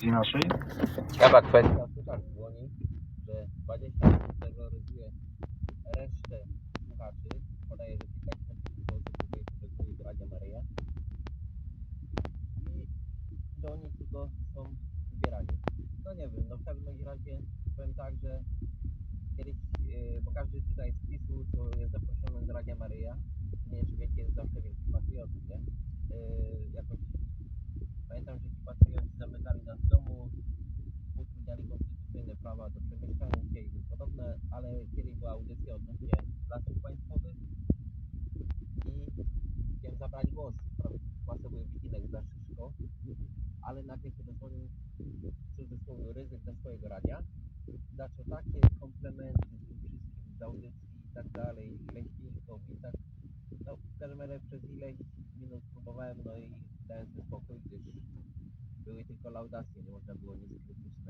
audycji naszej? Ciekawa kwestia, słuchacz dzwoni, że 20 osób terroryzuje resztę słuchaczy. Podaje, że kilkadziesiąt tysięcy osób próbuje się dodzwonić do Radia Maryja. I że oni tylko są zbierani. No nie wiem, no w każdym razie powiem tak, że kiedyś, yy, bo każdy tutaj z PiSu, prawa do przemieszczania się i tym podobne, ale kiedyś była audycja odnośnie lasów państwowych i wiem, zabrali głos, był Witinek za Szyszko, ale nagle się dozwolił w cudzysłowie ryzyk do swojego radia, zaczął takie komplementy tym wszystkim z audycji i tak dalej, leśnikom i tak, no w każdym razie przez ileś minut próbowałem, no i dałem sobie spokój, gdyż były tylko laudacje, nie można było nic krytykować.